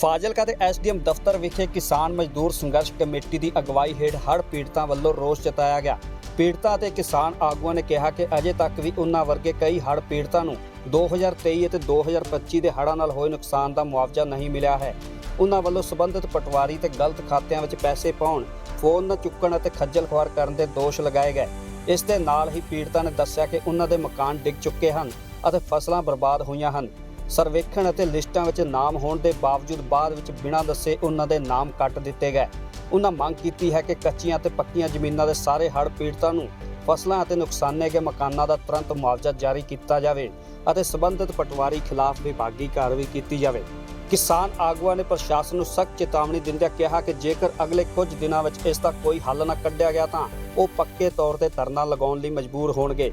ਫਾਜ਼ਿਲਕਾ ਦੇ ਐਸਡੀਐਮ ਦਫ਼ਤਰ ਵਿਖੇ ਕਿਸਾਨ ਮਜ਼ਦੂਰ ਸੰਘਰਸ਼ ਕਮੇਟੀ ਦੀ ਅਗਵਾਈ ਹੇਠ ਹੜ੍ਹ ਪੀੜਤਾਂ ਵੱਲੋਂ ਰੋਸ ਜਤਾਇਆ ਗਿਆ। ਪੀੜਤਾਂ ਅਤੇ ਕਿਸਾਨ ਆਗੂਆਂ ਨੇ ਕਿਹਾ ਕਿ ਅਜੇ ਤੱਕ ਵੀ ਉਹਨਾਂ ਵਰਗੇ ਕਈ ਹੜ੍ਹ ਪੀੜਤਾਂ ਨੂੰ 2023 ਅਤੇ 2025 ਦੇ ਹੜ੍ਹਾਂ ਨਾਲ ਹੋਏ ਨੁਕਸਾਨ ਦਾ ਮੁਆਵਜ਼ਾ ਨਹੀਂ ਮਿਲਿਆ ਹੈ। ਉਹਨਾਂ ਵੱਲੋਂ ਸਬੰਧਿਤ ਪਟਵਾਰੀ ਤੇ ਗਲਤ ਖਾਤਿਆਂ ਵਿੱਚ ਪੈਸੇ ਪਾਉਣ, ਫੋਨ ਨਾ ਚੁੱਕਣ ਅਤੇ ਖੱਜਲ ਖੁਆਰ ਕਰਨ ਦੇ ਦੋਸ਼ ਲਗਾਏ ਗਏ। ਇਸ ਦੇ ਨਾਲ ਹੀ ਪੀੜਤਾਂ ਨੇ ਦੱਸਿਆ ਕਿ ਉਹਨਾਂ ਦੇ ਮਕਾਨ ਡਿੱਗ ਚੁੱਕੇ ਹਨ ਅਤੇ ਫਸਲਾਂ ਬਰਬਾਦ ਹੋਈਆਂ ਹਨ। ਸਰਵੇਖਣ ਅਤੇ ਲਿਸਟਾਂ ਵਿੱਚ ਨਾਮ ਹੋਣ ਦੇ ਬਾਵਜੂਦ ਬਾਅਦ ਵਿੱਚ ਬਿਨਾਂ ਦੱਸੇ ਉਹਨਾਂ ਦੇ ਨਾਮ ਕੱਟ ਦਿੱਤੇ ਗਏ। ਉਹਨਾਂ ਮੰਗ ਕੀਤੀ ਹੈ ਕਿ ਕੱਚੀਆਂ ਅਤੇ ਪੱਕੀਆਂ ਜ਼ਮੀਨਾਂ ਦੇ ਸਾਰੇ ਹੜ੍ਹ ਪੀੜਤਾਂ ਨੂੰ ਫਸਲਾਂ ਅਤੇ ਨੁਕਸਾਨੇ ਗਏ ਮਕਾਨਾਂ ਦਾ ਤੁਰੰਤ ਮੁਆਵਜ਼ਾ ਜਾਰੀ ਕੀਤਾ ਜਾਵੇ ਅਤੇ ਸਬੰਧਿਤ ਪਟਵਾਰੀ ਖਿਲਾਫ ਵਿਭਾਗੀ ਕਾਰਵਾਈ ਕੀਤੀ ਜਾਵੇ। ਕਿਸਾਨ ਆਗੂਆਂ ਨੇ ਪ੍ਰਸ਼ਾਸਨ ਨੂੰ ਸਖਤ ਚੇਤਾਵਨੀ ਦਿੰਦਿਆਂ ਕਿਹਾ ਕਿ ਜੇਕਰ ਅਗਲੇ ਕੁਝ ਦਿਨਾਂ ਵਿੱਚ ਇਸ ਦਾ ਕੋਈ ਹੱਲ ਨਾ ਕੱਢਿਆ ਗਿਆ ਤਾਂ ਉਹ ਪੱਕੇ ਤੌਰ ਤੇ ਧਰਨਾ ਲਗਾਉਣ ਲਈ ਮਜਬੂਰ ਹੋਣਗੇ।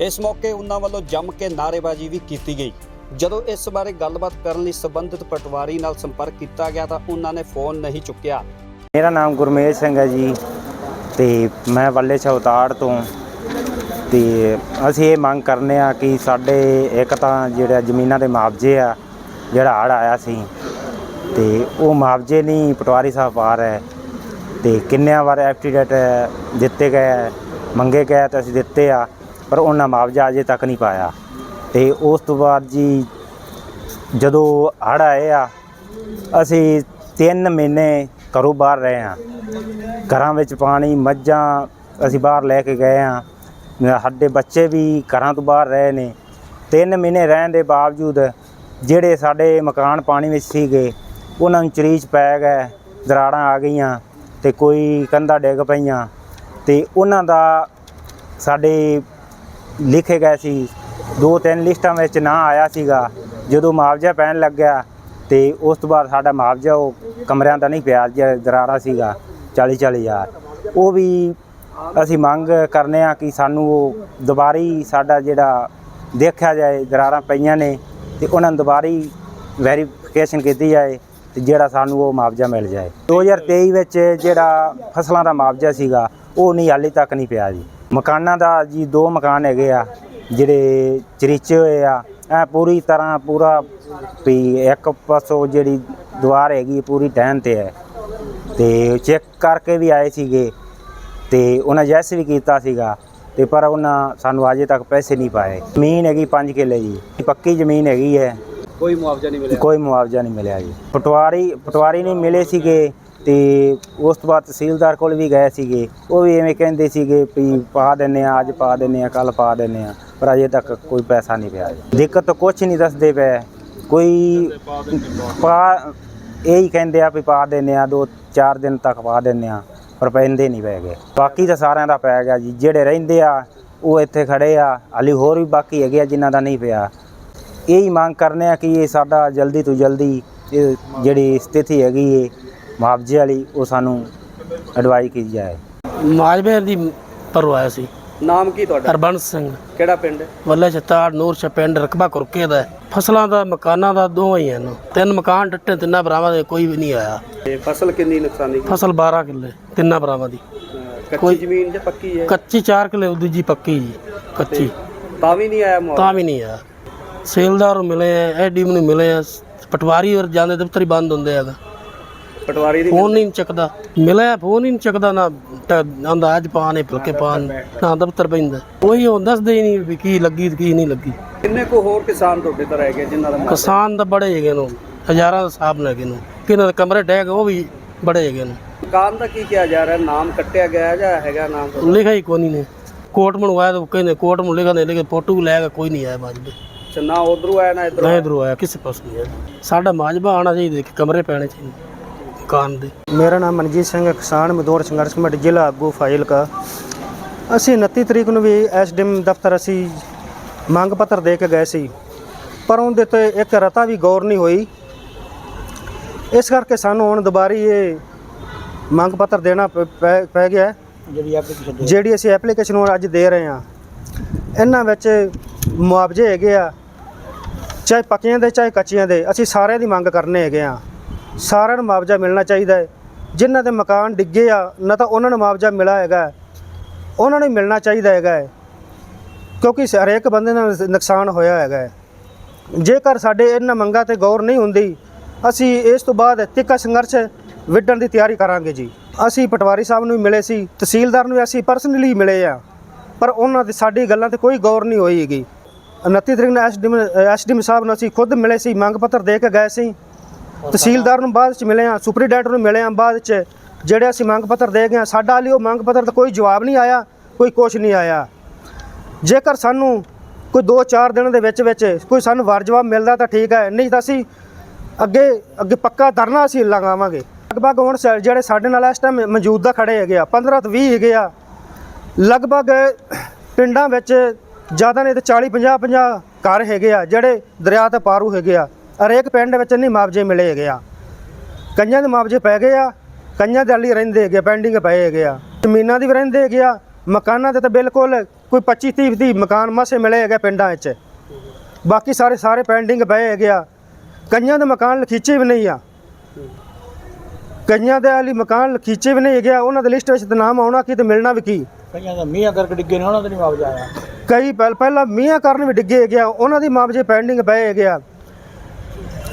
ਇਸ ਮੌਕੇ ਉਹਨਾਂ ਵੱਲੋਂ ਜੰਮ ਕੇ ਨਾਅਰੇਬਾਜ਼ੀ ਵੀ ਕੀਤੀ ਗਈ। ਜਦੋਂ ਇਸ ਬਾਰੇ ਗੱਲਬਾਤ ਕਰਨ ਲਈ ਸਬੰਧਤ ਪਟਵਾਰੀ ਨਾਲ ਸੰਪਰਕ ਕੀਤਾ ਗਿਆ ਤਾਂ ਉਹਨਾਂ ਨੇ ਫੋਨ ਨਹੀਂ ਚੁੱਕਿਆ। ਮੇਰਾ ਨਾਮ ਗੁਰਮੇਜ ਸਿੰਘ ਹੈ ਜੀ ਤੇ ਮੈਂ ਵੱਲੇ ਚੌਤਾੜ ਤੋਂ ਤੇ ਅਸੀਂ ਇਹ ਮੰਗ ਕਰਨੇ ਆ ਕਿ ਸਾਡੇ ਇੱਕ ਤਾਂ ਜਿਹੜਾ ਜ਼ਮੀਨਾਂ ਦੇ ਮੁਆਵਜ਼ੇ ਆ, ਜਿਹੜਾ ਹੜ੍ਹ ਆਇਆ ਸੀ ਤੇ ਉਹ ਮੁਆਵਜ਼ੇ ਨਹੀਂ ਪਟਵਾਰੀ ਸਾਹਿਬ ਪਾ ਰਹੇ। ਤੇ ਕਿੰਨਿਆਂ ਵਾਰ ਐਫਟੀਡੇਟ ਦਿੱਤੇ ਗਏ, ਮੰਗੇ ਗਏ ਤੇ ਅਸੀਂ ਦਿੱਤੇ ਆ, ਪਰ ਉਹਨਾਂ ਮੁਆਵਜ਼ਾ ਅਜੇ ਤੱਕ ਨਹੀਂ ਪਾਇਆ। ਤੇ ਉਸ ਤੋਂ ਬਾਅਦ ਜੀ ਜਦੋਂ ਹੜ੍ਹ ਆਏ ਆ, ਅਸੀਂ 3 ਮਹੀਨੇ ਘਰੋਂ ਬਾਹਰ ਰਹੇ ਆ ਘਰਾਂ ਵਿੱਚ ਪਾਣੀ, ਮੱਝਾਂ ਅਸੀਂ ਬਾਹਰ ਲੈ ਕੇ ਗਏ ਆ ਸਾਡੇ ਬੱਚੇ ਵੀ ਘਰਾਂ ਤੋਂ ਬਾਹਰ ਰਹੇ ਨੇ। 3 ਮਹੀਨੇ ਰਹਿਣ ਦੇ ਬਾਵਜੂਦ ਜਿਹੜੇ ਸਾਡੇ ਮਕਾਨ ਪਾਣੀ ਵਿੱਚ ਸੀਗੇ, ਉਹਨਾਂ ਨੂੰ ਚਰੀਚ ਪੈ ਗਏ, ਦਰਾੜਾਂ ਆ ਗਈਆਂ ਤੇ ਕੋਈ ਕੰਧਾਂ ਡਿੱਗ ਪਈਆਂ। ਤੇ ਉਹਨਾਂ ਦਾ ਸਾਡੇ ਲਿਖੇ ਗਏ ਸੀ ਦੋ ਤਿੰਨ ਲਿਸਟਾਂ ਵਿੱਚ ਨਾਂ ਆਇਆ ਸੀਗਾ, ਜਦੋਂ ਮੁਆਵਜ਼ਾ ਪੈਣ ਲੱਗਿਆ ਤੇ ਉਸ ਤੋਂ ਬਾਅਦ ਸਾਡਾ ਮੁਆਵਜ਼ਾ ਉਹ ਕਮਰਿਆਂ ਦਾ ਨਹੀਂ ਪਿਆ, ਜਿਹੜਾ ਦਰਾਰਾ ਸੀਗਾ 40 40 ਹਜ਼ਾਰ। ਉਹ ਵੀ ਅਸੀਂ ਮੰਗ ਕਰਨੇ ਆ ਕਿ ਸਾਨੂੰ ਉਹ ਦੁਬਾਰੀ ਸਾਡਾ ਜਿਹੜਾ ਦੇਖਿਆ ਜਾਏ, ਦਰਾਰਾਂ ਪਈਆਂ ਨੇ ਤੇ ਉਹਨਾਂ ਨੂੰ ਦੁਬਾਰੀ ਵੈਰੀਫਿਕੇਸ਼ਨ ਕੀਤੀ ਜਾਏ ਤੇ ਜਿਹੜਾ ਸਾਨੂੰ ਉਹ ਮੁਆਵਜ਼ਾ ਮਿਲ ਜਾਏ। 2023 ਵਿੱਚ ਜਿਹੜਾ ਫਸਲਾਂ ਦਾ ਮੁਆਵਜ਼ਾ ਸੀਗਾ, ਉਹ ਨਹੀਂ ਹਾਲੇ ਤੱਕ ਨਹੀਂ ਪਿਆ ਜੀ। ਮਕਾਨਾਂ ਦਾ ਜੀ ਦੋ ਮਕਾਨ ਹੈਗੇ ਆ ਜਿਹੜੇ ਚਰੀਚੇ ਹੋਏ ਆ ਐ ਪੂਰੀ ਤਰ੍ਹਾਂ ਪੂਰਾ ਵੀ ਇੱਕ ਪਾਸੋਂ ਜਿਹੜੀ ਦੀਵਾਰ ਹੈਗੀ ਪੂਰੀ ਟਹਿਣ ਤੇ ਹੈ। ਤੇ ਚੈੱਕ ਕਰਕੇ ਵੀ ਆਏ ਸੀਗੇ ਤੇ ਉਹਨਾਂ ਜੈਸ ਵੀ ਕੀਤਾ ਸੀਗਾ ਤੇ ਪਰ ਉਹਨਾਂ ਸਾਨੂੰ ਅਜੇ ਤੱਕ ਪੈਸੇ ਨਹੀਂ ਪਾਏ। ਜ਼ਮੀਨ ਹੈਗੀ 5 ਕਿੱਲੇ ਜੀ। ਪੱਕੀ ਜ਼ਮੀਨ ਹੈਗੀ ਹੈ। ਕੋਈ ਮੁਆਵਜ਼ਾ ਨਹੀਂ ਮਿਲਿਆ। ਕੋਈ ਮੁਆਵਜ਼ਾ ਨਹੀਂ ਮਿਲਿਆ ਜੀ। ਪਟਵਾਰੀ ਪਟਵਾਰੀ ਨਹੀਂ ਮਿਲੇ ਸੀਗੇ। ਤੇ ਉਸ ਤੋਂ ਬਾਅਦ ਤਹਿਸੀਲਦਾਰ ਕੋਲ ਵੀ ਗਏ ਸੀਗੇ। ਉਹ ਵੀ ਐਵੇਂ ਕਹਿੰਦੇ ਸੀਗੇ ਵੀ ਪਾ ਦਿੰਨੇ ਆ ਅੱਜ ਪਾ ਦਿੰਨੇ ਆ ਕੱਲ ਪਾ ਦਿੰਨੇ ਆ ਪਰ ਅਜੇ ਤੱਕ ਕੋਈ ਪੈਸਾ ਨਹੀਂ ਪਿਆ ਦਿੱਕਤ ਤਾਂ ਕੁਛ ਨਹੀਂ ਦੱਸਦੇ ਪਏ। ਕੋਈ ਪਾ, ਇਹ ਹੀ ਕਹਿੰਦੇ ਆ ਵੀ ਪਾ ਦਿੰਨੇ ਆ ਦੋ ਚਾਰ ਦਿਨ ਤੱਕ ਪਾ ਦਿੰਨੇ ਆ ਪਰ ਪੈਂਦੇ ਨਹੀਂ ਪੈ ਗਏ ਬਾਕੀ ਤਾਂ ਸਾਰਿਆਂ ਦਾ ਪੈ ਗਿਆ ਜੀ। ਜਿਹੜੇ ਰਹਿੰਦੇ ਆ, ਉਹ ਇੱਥੇ ਖੜੇ ਆ। ਹਾਲੀ ਹੋਰ ਵੀ ਬਾਕੀ ਹੈਗੇ ਆ ਜਿਨ੍ਹਾਂ ਦਾ ਨਹੀਂ ਪਿਆ। ਇਹੀ ਮੰਗ ਕਰਨੇ ਆ ਕਿ ਇਹ ਸਾਡਾ ਜਲਦੀ ਤੋਂ ਜਲਦੀ ਇਹ ਜਿਹੜੀ ਸਥਿਤੀ ਹੈਗੀ ਏ ਮੁਆਵਜ਼ੇ ਵਾਲੀ ਉਹ ਸਾਨੂੰ ਐਡਵਾਈਸ ਕੀਤੀ ਜਾਏ। ਮਾਜਬੇ ਦੀ ਪਰਵਾਇਆ ਸੀ ਨਾਮ ਕੀ ਤੁਹਾਡਾ? ਹਰਬੰਸ ਸਿੰਘ। ਕਿਹੜਾ ਪਿੰਡ? ਹੈ ਵੱਲੇ ਚਤਾੜ ਨੂਰ ਸ਼ਾ ਪਿੰਡ ਰਕਬਾ ਕੁਰਕੇ ਦਾ ਹੈ। ਫਸਲਾਂ ਦਾ ਮਕਾਨਾਂ ਦਾ ਦੋਵਾਂ ਹੀ ਹਨ। ਤਿੰਨ ਮਕਾਨ ਟੱਟੇ ਤਿੰਨਾਂ ਭਰਾਵਾਂ ਦੇ ਕੋਈ ਵੀ ਨਹੀਂ ਆਇਆ। ਤੇ ਫਸਲ ਕਿੰਨੀ ਨੁਕਸਾਨੀ ਫਸਲ 12 ਕਿੱਲੇ ਤਿੰਨਾਂ ਭਰਾਵਾਂ ਦੀ। ਕੱਚੀ ਜ਼ਮੀਨ ਜਾਂ ਪੱਕੀ ਹੈ? ਕੱਚੀ 4 ਕਿੱਲੇ ਦੂਜੀ ਪੱਕੀ ਜੀ ਕੱਚੀ। ਤਾਂ ਵੀ ਨਹੀਂ ਆਇਆ ਮੁਆਵਜ਼ਾ? ਤਾਂ ਵੀ ਨਹੀਂ ਆਇਆ। ਸੇਲਦਾਰ ਮਿਲੇ ਆ ਐਡੀਮ ਨੂੰ ਮਿਲੇ ਆ। ਪਟਵਾਰੀ ਹੋਰ ਜਾਂਦੇ ਦਫ਼ਤਰ ਹੀ ਬੰਦ ਹੁੰਦੇ ਹੈਗਾ ਪਟਵਾਰੀ ਦੀ ਫੋਨ ਨਹੀਂ ਚੱਕਦਾ। ਮਿਲਿਆ ਫੋਨ ਹੀ ਨਹੀਂ ਚੱਕਦਾ ਨਾ ਆਂਦਾ ਅੱਜ ਪਾਣੇ ਫੁਲਕੇ ਪਾਣ ਨਾ ਦਫ਼ਤਰ ਪੈਂਦਾ। ਉਹੀ ਉਹ ਦੱਸਦੇ ਹੀ ਨਹੀਂ ਵੀ ਕੀ ਲੱਗੀ ਤੇ ਕੀ ਨਹੀਂ ਲੱਗੀ। ਕਿੰਨੇ ਕੋ ਹੋਰ ਕਿਸਾਨ ਤੁਹਾਡੇ ਤੋਂ ਰਹਿ ਗਏ ਜਿਨ੍ਹਾਂ ਦਾ ਕਿਸਾਨ ਤਾਂ ਬੜੇ ਹੈਗੇ ਨੂੰ ਹਜ਼ਾਰਾਂ ਦਾ ਹਿਸਾਬ ਲੱਗੇ ਨੂੰ ਕਿਹਨਾਂ ਦੇ ਕਮਰੇ ਡੈਗ ਉਹ ਵੀ ਬੜੇ ਹੈਗੇ ਨੂੰ। ਮਕਾਨ ਦਾ ਕੀ ਕਿਹਾ ਜਾ ਰਿਹਾ? ਨਾਮ ਕੱਟਿਆ ਗਿਆ ਜਾਂ ਹੈਗਾ ਨਾਮ? ਲਿਖਿਆ ਹੀ ਕੋਈ ਨਹੀਂ। ਨੇ ਕੋਰਟ ਮਨਵਾਇਆ ਤਾਂ ਕਹਿੰਦੇ ਕੋਰਟ ਨੂੰ ਲਿਖਾ ਦੇ ਲੇਕਿਨ ਫੋਟੋ ਲੈ ਕੇ ਕੋਈ ਨਹੀਂ ਆਇਆ ਅੱਛਾ ਨਾ ਉਧਰੋਂ ਆਇਆ ਨਾ ਇਧਰੋਂ ਨਾ ਇਧਰੋਂ ਆਇਆ ਕਿਸੇ ਪਾਸ ਨਹੀਂ ਆਇਆ। ਸਾਡਾ ਮਾਜਬਾ ਆਣਾ ਚਾਹੀਦਾ ਕਿ ਕਮਰੇ ਪੈਣੇ ਚਾਹੀਦੇ। ਮਕਾਨ ਦੇ। ਮੇਰਾ ਨਾਮ ਮਨਜੀਤ ਸਿੰਘ ਹੈ, ਕਿਸਾਨ ਮਜ਼ਦੂਰ ਸੰਘਰਸ਼ ਕਮੇਟੀ ਜ਼ਿਲ੍ਹਾ ਆਗੂ ਫਾਜ਼ਿਲਕਾ। ਅਸੀਂ 29 ਤਰੀਕ ਨੂੰ ਵੀ ਐਸਡੀਐਮ ਦਫ਼ਤਰ ਅਸੀਂ ਮੰਗ ਪੱਤਰ ਦੇ ਕੇ ਗਏ ਸੀ ਪਰ ਉਹਦੇ ਤੇ ਇੱਕ ਰਤਾ ਵੀ ਗੌਰ ਨਹੀਂ ਹੋਈ। ਇਸ ਕਰਕੇ ਸਾਨੂੰ ਹੁਣ ਦੁਬਾਰੀ ਇਹ ਮੰਗ ਪੱਤਰ ਦੇਣਾ ਪ- ਪੈ ਪੈ ਗਿਆ ਹੈ। ਜਿਹੜੀ ਅਸੀਂ ਐਪਲੀਕੇਸ਼ਨ ਹੁਣ ਅੱਜ ਦੇ ਰਹੇ ਹਾਂ। ਇਹਨਾਂ ਵਿੱਚ ਮੁਆਵਜ਼ੇ ਹੈਗੇ ਆ ਚਾਹੇ ਪੱਕੀਆਂ ਦੇ ਚਾਹੇ ਕੱਚੀਆਂ ਦੇ ਅਸੀਂ ਸਾਰਿਆਂ ਦੀ ਮੰਗ ਕਰਨੇ ਹੈਗੇ ਆ ਸਾਰਿਆਂ ਨੂੰ ਮੁਆਵਜ਼ਾ ਮਿਲਣਾ ਚਾਹੀਦਾ ਹੈ। ਜਿਨ੍ਹਾਂ ਦੇ ਮਕਾਨ ਡਿੱਗੇ ਆ, ਨਾ ਤਾਂ ਉਹਨਾਂ ਨੂੰ ਮੁਆਵਜ਼ਾ ਮਿਲਾ ਹੈਗਾ ਉਹਨਾਂ ਨੂੰ ਮਿਲਣਾ ਚਾਹੀਦਾ ਹੈਗਾ ਹੈ। ਕਿਉਂਕਿ ਹਰੇਕ ਬੰਦੇ ਨਾਲ ਨੁਕਸਾਨ ਹੋਇਆ ਹੈਗਾ ਹੈ। ਜੇਕਰ ਸਾਡੇ ਇਹਨਾਂ ਮੰਗਾਂ ਤੇ ਗੌਰ ਨਹੀਂ ਹੁੰਦੀ, ਅਸੀਂ ਇਸ ਤੋਂ ਬਾਅਦ ਤਿੱਖਾ ਸੰਘਰਸ਼ ਵਿੱਢਣ ਦੀ ਤਿਆਰੀ ਕਰਾਂਗੇ ਜੀ। ਅਸੀਂ ਪਟਵਾਰੀ ਸਾਹਿਬ ਨੂੰ ਵੀ ਮਿਲੇ ਸੀ, ਤਹਿਸੀਲਦਾਰ ਨੂੰ ਵੀ ਅਸੀਂ ਪਰਸਨਲੀ ਮਿਲੇ ਆ। ਪਰ ਉਹਨਾਂ ਦੀ ਸਾਡੀ ਗੱਲਾਂ ਤੇ ਕੋਈ ਗੌਰ ਨਹੀਂ ਹੋਈ ਹੈਗੀ। 29 ਤਰੀਕ ਨੂੰ ਐਸਡੀਐਮ ਐਸਡੀਐਮ ਸਾਹਿਬ ਨੂੰ ਅਸੀਂ ਖੁਦ ਮਿਲੇ ਸੀ, ਮੰਗ ਪੱਤਰ ਦੇ ਕੇ ਗਏ ਸੀ। ਤਹਿਸੀਲਦਾਰ ਨੂੰ ਬਾਅਦ ਚ ਮਿਲੇ ਆ ਸੁਪਰੀਡੈਂਟ ਨੂੰ ਮਿਲੇ ਆ ਬਾਅਦ ਚ ਜਿਹੜੇ ਅਸੀਂ ਮੰਗ ਪੱਤਰ ਦੇ ਗਏ ਸਾਡਾ ਲਈ ਉਹ ਮੰਗ ਪੱਤਰ ਦਾ ਕੋਈ ਜਵਾਬ ਨਹੀਂ ਆਇਆ ਕੋਈ ਕੁਛ ਨਹੀਂ ਆਇਆ। ਜੇਕਰ ਸਾਨੂੰ ਕੋਈ 2-4 ਦਿਨਾਂ ਦੇ ਵਿੱਚ ਵਿੱਚ ਕੋਈ ਸਾਨੂੰ ਵਾਰ ਜਵਾਬ ਮਿਲਦਾ ਤਾਂ ਠੀਕ ਹੈ ਨਹੀਂ ਤਾਂ ਅਸੀਂ ਅੱਗੇ ਅੱਗੇ ਪੱਕਾ ਧਰਨਾ ਅਸੀਂ ਲਗਾਵਾਂਗੇ। ਲਗਭਗ ਹੁਣ ਜਿਹੜੇ ਸਾਡੇ ਨਾਲ ਇਸ ਟਾਈਮ ਮੌਜੂਦਾ ਖੜੇ ਹੈਗੇ ਆ 15 ਤੋਂ 20 ਹੈਗੇ ਆ ਲਗਭਗ ਪਿੰਡਾਂ ਵਿੱਚ ਜ਼ਿਆਦਾ ਨਹੀਂ ਤੇ 40 50 50 ਘਰ ਹੈਗੇ ਆ ਜਿਹੜੇ ਦਰਿਆ ਤੇ ਪਾਰੂ ਹੈਗੇ ਆ। ਹਰੇਕ ਪਿੰਡ ਵਿੱਚ ਨਹੀਂ ਮੁਆਵਜ਼ੇ ਮਿਲੇ ਹੈਗੇ ਆ। ਕਈਆਂ ਦੇ ਮੁਆਵਜ਼ੇ ਪੈ ਗਏ ਆ ਕਈਆਂ ਦੇ ਹਾਲੀ ਰਹਿੰਦੇ ਹੈਗੇ ਪੈਂਡਿੰਗ ਪਏ ਹੈਗੇ ਆ। ਜ਼ਮੀਨਾਂ ਦੀ ਵੀ ਰਹਿੰਦੇ ਹੈਗੇ ਆ ਮਕਾਨਾਂ ਦੇ ਤਾਂ ਬਿਲਕੁਲ ਕੋਈ 25 30 ਦੀ ਮਕਾਨ ਮਸੇ ਮਿਲੇ ਹੈਗੇ ਪਿੰਡਾਂ ਵਿੱਚ। ਬਾਕੀ ਸਾਰੇ ਸਾਰੇ ਪੈਂਡਿੰਗ ਪਏ ਹੈਗੇ ਆ। ਕਈਆਂ ਦੇ ਮਕਾਨ ਲਖੀਚੇ ਵੀ ਨਹੀਂ ਆ। ਕਈਆਂ ਦੇ ਹਾਲੀ ਮਕਾਨ ਲਖੀਚੇ ਵੀ ਨਹੀਂ ਹੈਗੇ ਆ। ਉਹਨਾਂ ਦੇ ਲਿਸਟ ਵਿੱਚ ਤਾਂ ਨਾਮ ਆਉਣਾ ਕੀ ਤੇ ਮਿਲਣਾ ਵੀ ਕੀ। ਕਈਆਂ ਦਾ ਮੀਂਹ ਕਰਕੇ ਡਿੱਗੇ ਨੇ ਉਹਨਾਂ ਦਾ ਨਹੀਂ ਮੁਆਵਜ਼ਾ ਆਇਆ। ਕਈ ਪਹਿਲ ਮੀਆਂ ਕਾਰਨ ਵੀ ਡਿੱਗੇ ਹੈਗੇ ਆ। ਉਹਨਾਂ ਦੀ ਮੁਆਵਜ਼ੇ ਪੈਂਡਿੰਗ ਪਏ ਹੈਗੇ ਆ।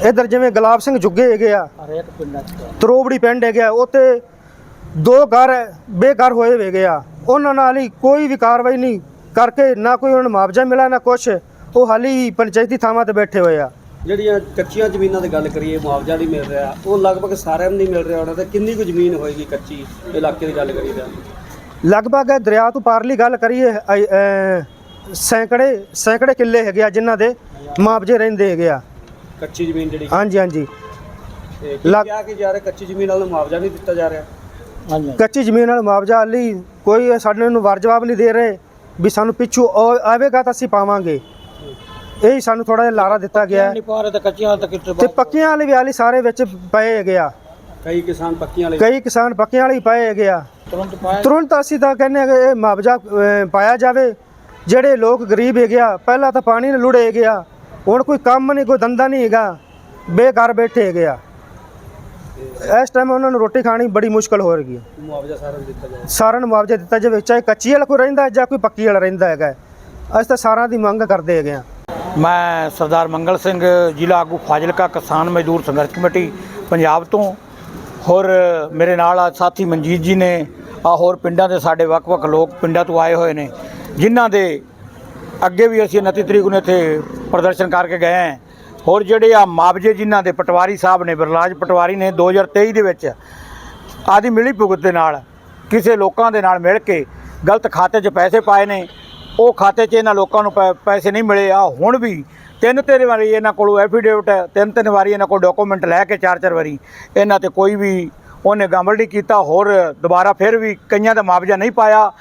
ਇਧਰ ਜਿਵੇਂ ਗੁਲਾਬ ਸਿੰਘ ਜੁੱਗੇ ਹੈਗੇ ਆ ਹਰੇਕ ਪਿੰਡਾਂ 'ਚ ਤਰੋਬੜੀ ਪਿੰਡ ਹੈਗਾ ਉੱਥੇ ਦੋ ਘਰ ਬੇਘਰ ਹੋਏ ਹੈਗੇ ਆ। ਉਹਨਾਂ ਨਾਲ ਹੀ ਕੋਈ ਵੀ ਕਾਰਵਾਈ ਨਹੀਂ ਕਰਕੇ ਨਾ ਕੋਈ ਉਹਨਾਂ ਨੂੰ ਮੁਆਵਜ਼ਾ ਮਿਲਿਆ ਨਾ ਕੁਛ। ਉਹ ਹਾਲੀ ਪੰਚਾਇਤੀ ਥਾਵਾਂ ਤੇ ਬੈਠੇ ਹੋਏ ਆ। ਜਿਹੜੀਆਂ ਕੱਚੀਆਂ ਜ਼ਮੀਨਾਂ ਦੀ ਗੱਲ ਕਰੀਏ ਮੁਆਵਜ਼ਾ ਨਹੀਂ ਮਿਲ ਰਿਹਾ। ਉਹ ਲਗਭਗ ਸਾਰਿਆਂ ਨੂੰ ਨਹੀਂ ਮਿਲ ਰਿਹਾ ਉਹਨਾਂ ਤੇ ਕਿੰਨੀ ਕੁ ਜ਼ਮੀਨ ਹੋਏਗੀ ਕੱਚੀ ਇਲਾਕੇ ਦੀ ਗੱਲ ਕਰੀਏ ਤਾਂ? ਲਗਭਗ ਦਰਿਆ ਤੋਂ ਪਾਰਲੀ ਗੱਲ ਕਰੀਏ ਸੈਂਕੜੇ ਸੈਂਕੜੇ ਕਿੱਲੇ ਹੈਗੇ ਆ ਜਿਨ੍ਹਾਂ ਦੇ ਮੁਆਵਜ਼ੇ ਰਹਿੰਦੇ ਹੈਗੇ ਆ। ਕੱਚੀ ਜ਼ਮੀਨ ਜਿਹੜੀ ਹਾਂਜੀ ਹਾਂਜੀ। ਤੇ ਕੀ ਲੱਗ- ਕਿਹਾ ਕਿ ਜਾ ਰਿਹਾ ਕੱਚੀ ਜ਼ਮੀਨ ਨਾਲ ਮੁਆਵਜ਼ਾ ਨਹੀਂ ਦਿੱਤਾ ਜਾ ਰਿਹਾ। ਹਾਂਜੀ ਕੱਚੀ ਜ਼ਮੀਨ ਨਾਲ ਮੁਆਵਜ਼ਾ ਲਈ ਕੋਈ ਸਾਡੇ ਨੂੰ ਵਾਰ ਜਵਾਬ ਨਹੀਂ ਦੇ ਰਹੇ ਵੀ ਸਾਨੂੰ ਪਿੱਛੋਂ ਆਵੇਗਾ ਤਾਂ ਅਸੀਂ ਪਾਵਾਂਗੇ। ਇਹ ਹੀ ਸਾਨੂੰ ਥੋੜਾ ਜਿਹਾ ਲਾਰਾ ਦਿੱਤਾ ਗਿਆ। ਹੈ। ਨਹੀਂ ਪਾ ਰਹੇ ਤਾਂ ਕੱਚੀਆਂ ਤਾਂ ਕਿਤੇ ਤੇ ਪੱਕੀਆਂ ਵਾਲੇ ਵੀ ਹਾਲੀ ਸਾਰੇ ਵਿੱਚ ਪਏ ਹੈਗੇ ਆ। ਕਈ ਕਿਸਾਨ ਪੱਕੀਆਂ ਵਾਲੇ ਕਈ ਕਿਸਾਨ ਪੱਕੀਆਂ ਵਾਲੇ ਹੀ ਪਏ ਹੈਗੇ ਆ। ਤੁਰੰਤ ਪਾਇਆ? ਤੁਰੰਤ ਅਸੀਂ ਤਾਂ ਕਹਿੰਦੇ ਹਾਂ ਕਿ ਇਹ ਮੁਆਵਜ਼ਾ ਅਹ, ਪਾਇਆ ਜਾਵੇ। ਜਿਹੜੇ ਲੋਕ ਗਰੀਬ ਹੈਗੇ ਆ ਪਹਿਲਾਂ ਤਾਂ ਪਾਣੀ ਨਾਲ ਲੁੜੇ ਹੈਗੇ ਆ। ਹੁਣ ਕੋਈ ਕੰਮ ਨਹੀਂ ਕੋਈ ਧੰਦਾ ਨਹੀਂ ਹੈਗਾ। ਬੇਘਰ ਬੈਠੇ ਹੈਗੇ ਆ। ਇਸ ਟਾਈਮ ਉਹਨਾਂ ਨੂੰ ਰੋਟੀ ਖਾਣੀ ਬੜੀ ਮੁਸ਼ਕਲ ਹੋ ਰਹੀ ਹੈ। ਮੁਆਵਜ਼ਾ ਸਾਰਿਆਂ ਨੂੰ ਦਿੱਤਾ ਜਾਵੇ। ਸਾਰਿਆਂ ਨੂੰ ਮੁਆਵਜ਼ਾ ਦਿੱਤਾ ਜਾਵੇ ਚਾਹੇ ਕੱਚੀ ਵਾਲਾ ਕੋਈ ਰਹਿੰਦਾ ਹੈ ਜਾਂ ਕੋਈ ਪੱਕੀ ਵਾਲਾ ਰਹਿੰਦਾ ਹੈਗਾ। ਅਸੀਂ ਤਾਂ ਸਾਰਿਆਂ ਦੀ ਮੰਗ ਕਰਦੇ ਹੈਗੇ ਆ। ਮੈਂ ਸਰਦਾਰ ਮੰਗਲ ਸਿੰਘ ਜ਼ਿਲ੍ਹਾ ਆਗੂ ਫਾਜ਼ਿਲਕਾ ਕਿਸਾਨ ਮਜ਼ਦੂਰ ਸੰਘਰਸ਼ ਕਮੇਟੀ ਪੰਜਾਬ ਤੋਂ। ਹੋਰ ਮੇਰੇ ਨਾਲ ਆ ਸਾਥੀ ਮਨਜੀਤ ਜੀ ਨੇ ਆ ਹੋਰ ਪਿੰਡਾਂ ਦੇ ਸਾਡੇ ਵੱਖ-ਵੱਖ ਲੋਕ ਪਿੰਡਾਂ ਤੋਂ ਆਏ ਹੋਏ ਨੇ ਜਿਨ੍ਹਾਂ ਦੇ ਅੱਗੇ ਵੀ ਅਸੀਂ 29 ਤਰੀਕ ਨੂੰ ਇੱਥੇ ਪ੍ਰਦਰਸ਼ਨ ਕਰਕੇ ਗਏ ਹਾਂ। ਹੋਰ ਜਿਹੜੇ ਆ ਮੁਆਵਜ਼ੇ ਜਿਨ੍ਹਾਂ ਦੇ ਪਟਵਾਰੀ ਸਾਹਿਬ ਨੇ, ਬਰਲਾਜ ਪਟਵਾਰੀ ਨੇ 2023 ਦੇ ਵਿੱਚ ਆਦੀ ਮਿਲੀ ਭੁਗਤ ਦੇ ਨਾਲ, ਕਿਸੇ ਲੋਕਾਂ ਦੇ ਨਾਲ ਮਿਲ ਕੇ ਗਲਤ ਖਾਤੇ 'ਚ ਪੈਸੇ ਪਾਏ ਨੇ। ਉਹ ਖਾਤੇ 'ਚ ਇਹਨਾਂ ਲੋਕਾਂ ਨੂੰ ਪੈ- ਪੈਸੇ ਨਹੀਂ ਮਿਲੇ। ਆ ਹੁਣ ਵੀ ਤਿੰਨ ਤਿੰਨ ਵਾਰੀ ਇਹਨਾਂ ਕੋਲੋਂ ਐਫੀਡੇਵਿਟ ਤਿੰਨ ਤਿੰਨ ਵਾਰੀ ਇਹਨਾਂ ਕੋਲ ਡਾਕੂਮੈਂਟ ਲੈ ਕੇ ਚਾਰ ਚਾਰ ਵਾਰੀ ਇਹਨਾਂ ਤੇ ਕੋਈ ਵੀ ਉਹਨੇ ਗੰਭਲ ਨਹੀਂ ਕੀਤਾ। ਹੋਰ ਦੁਬਾਰਾ ਫਿਰ ਵੀ ਕਈਆਂ ਦਾ ਮੁਆਵਜ਼ਾ ਨਹੀਂ ਪਾਇਆ।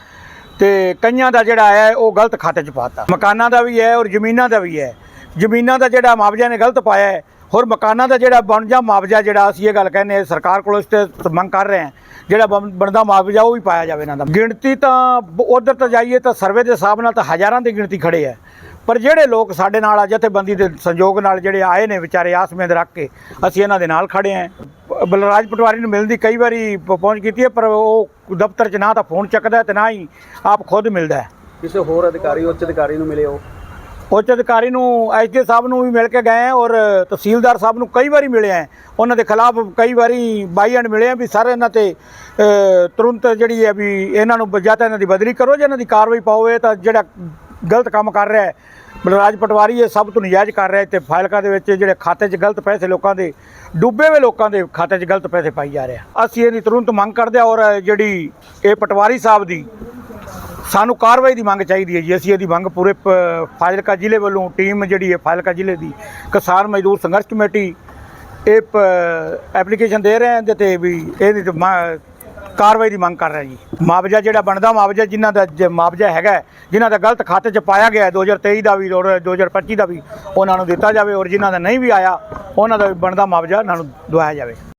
ਤੇ ਕਈਆਂ ਦਾ ਜਿਹੜਾ ਹੈ ਉਹ ਗਲਤ ਖਾਤੇ 'ਚ ਪਾਤਾ। ਮਕਾਨਾਂ ਦਾ ਵੀ ਹੈ ਔਰ ਜ਼ਮੀਨਾਂ ਦਾ ਵੀ ਹੈ। ਜ਼ਮੀਨਾਂ ਦਾ ਜਿਹੜਾ ਮੁਆਵਜ਼ਾ ਨੇ ਗਲਤ ਪਾਇਆ ਹੈ ਹੋਰ ਮਕਾਨਾਂ ਦਾ ਜਿਹੜਾ ਬਣ ਜਾ ਮੁਆਵਜ਼ਾ ਜਿਹੜਾ ਅਸੀਂ ਇਹ ਗੱਲ ਕਹਿੰਦੇ ਸਰਕਾਰ ਕੋਲੋਂ ਇਸ ਤੇ ਮੰਗ ਕਰ ਰਹੇ ਹਾਂ, ਜਿਹੜਾ ਬਣ- ਬਣਦਾ ਮੁਆਵਜ਼ਾ ਉਹ ਵੀ ਪਾਇਆ ਜਾਵੇ ਇਹਨਾਂ ਦਾ। ਗਿਣਤੀ ਤਾਂ ਉਧਰ ਤਾਂ ਜਾਈਏ ਤਾਂ ਸਰਵੇ ਦੇ ਹਿਸਾਬ ਨਾਲ ਤਾਂ ਹਜ਼ਾਰਾਂ ਦੀ ਗਿਣਤੀ ਖੜੇ ਹੈ। ਪਰ ਜਿਹੜੇ ਲੋਕ ਸਾਡੇ ਨਾਲ ਆ, ਜਥੇਬੰਦੀ ਦੇ ਸੰਯੋਗ ਨਾਲ ਜਿਹੜੇ ਆਏ ਨੇ ਵਿਚਾਰੇ ਆਸਮੇਦ ਰੱਖ ਕੇ, ਅਸੀਂ ਇਹਨਾਂ ਦੇ ਨਾਲ ਖੜੇ ਹਾਂ। ਬਲਰਾਜ ਪਟਵਾਰੀ ਨੂੰ ਮਿਲਣ ਦੀ ਕਈ ਵਾਰੀ ਪ- ਪਹੁੰਚ ਕੀਤੀ ਹੈ ਪਰ ਉਹ ਦਫ਼ਤਰ 'ਚ ਨਾ ਤਾਂ ਫੋਨ ਚੱਕਦਾ ਤੇ ਨਾ ਹੀ ਆਪ ਖੁਦ ਮਿਲਦਾ ਹੈ। ਕਿਸੇ ਹੋਰ ਅਧਿਕਾਰੀ ਉੱਚ ਅਧਿਕਾਰੀ ਨੂੰ ਮਿਲੇ ਹੋ ਉੱਚ ਅਧਿਕਾਰੀ ਨੂੰ ਐਸਡੀ ਸਾਹਿਬ ਨੂੰ ਵੀ ਮਿਲ ਕੇ ਗਏ ਆ ਔਰ ਤਹਿਸੀਲਦਾਰ ਸਾਹਿਬ ਨੂੰ ਕਈ ਵਾਰੀ ਮਿਲੇ ਆ ਉਹਨਾਂ ਦੇ ਖਿਲਾਫ ਕਈ ਵਾਰੀ ਬਾਈ ਐਂਡ ਮਿਲੇ ਆ ਵੀ ਸਾਰੇ ਇਹਨਾਂ ਤੇ ਅ, ਤੁਰੰਤ ਜਿਹੜੀ ਹੈ ਵੀ ਇਹਨਾਂ ਨੂੰ ਜਾਂ ਤਾਂ ਇਹਨਾਂ ਦੀ ਬਦਲੀ ਕਰੋ ਜਾਂ ਇਹਨਾਂ ਦੀ ਕਾਰਵਾਈ ਪਾਓ ਇਹ ਤਾਂ ਜਿਹੜਾ ਗਲਤ ਕੰਮ ਕਰ ਰਿਹਾ ਹੈ ਬਲਰਾਜ ਪਟਵਾਰੀ ਇਹ ਸਭ ਤੋਂ ਨਜਾਇਜ਼ ਕਰ ਰਿਹਾ ਹੈ ਤੇ ਫਾਇਲਕਾ ਦੇ ਵਿੱਚ, ਜਿਹੜੇ ਖਾਤੇ 'ਚ ਗਲਤ ਪੈਸੇ ਲੋਕਾਂ ਦੇ, ਡੁੱਬੇ ਹੋਏ ਲੋਕਾਂ ਦੇ ਖਾਤੇ 'ਚ ਗਲਤ ਪੈਸੇ ਪਾਈ ਜਾ ਰਿਹਾ। ਅਸੀਂ ਇਹਦੀ ਤੁਰੰਤ ਮੰਗ ਕਰਦੇ ਹਾਂ ਔਰ ਜਿਹੜੀ ਇਹ ਪਟਵਾਰੀ ਸਾਹਿਬ ਦੀ ਸਾਨੂੰ ਕਾਰਵਾਈ ਦੀ ਮੰਗ ਚਾਹੀਦੀ ਹੈ ਜੀ। ਅਸੀਂ ਇਹਦੀ ਮੰਗ ਪੂਰੇ ਪ- ਫਾਜ਼ਿਲਕਾ ਜ਼ਿਲ੍ਹੇ ਵੱਲੋਂ ਟੀਮ ਜਿਹੜੀ ਹੈ ਫਾਜ਼ਿਲਕਾ ਜ਼ਿਲ੍ਹੇ ਦੀ ਕਿਸਾਨ ਮਜ਼ਦੂਰ ਸੰਘਰਸ਼ ਕਮੇਟੀ ਇਹ ਐਪਲੀਕੇਸ਼ਨ ਦੇ ਰਹੇ ਹਾਂ ਤੇ ਵੀ ਇਹਦੀ ਮ- ਕਾਰਵਾਈ ਦੀ ਮੰਗ ਕਰ ਰਿਹਾ ਜੀ। ਮੁਆਵਜ਼ਾ ਜਿਹੜਾ ਬਣਦਾ ਮੁਆਵਜ਼ਾ ਜਿਨ੍ਹਾਂ ਦਾ ਜ- ਮੁਆਵਜ਼ਾ ਹੈਗਾ ਜਿਨ੍ਹਾਂ ਦਾ ਗਲਤ ਖਾਤੇ 'ਚ ਪਾਇਆ ਗਿਆ ਹੈ, 2023 ਦਾ ਵੀ ਔਰ 2025 ਦਾ ਵੀ ਉਹਨਾਂ ਨੂੰ ਦਿੱਤਾ ਜਾਵੇ ਔਰ ਜਿਨ੍ਹਾਂ ਦਾ ਨਹੀਂ ਵੀ ਆਇਆ ਉਹਨਾਂ ਦਾ ਵੀ ਬਣਦਾ ਮੁਆਵਜ਼ਾ ਉਹਨਾਂ ਨੂੰ ਦਵਾਇਆ ਜਾਵੇ।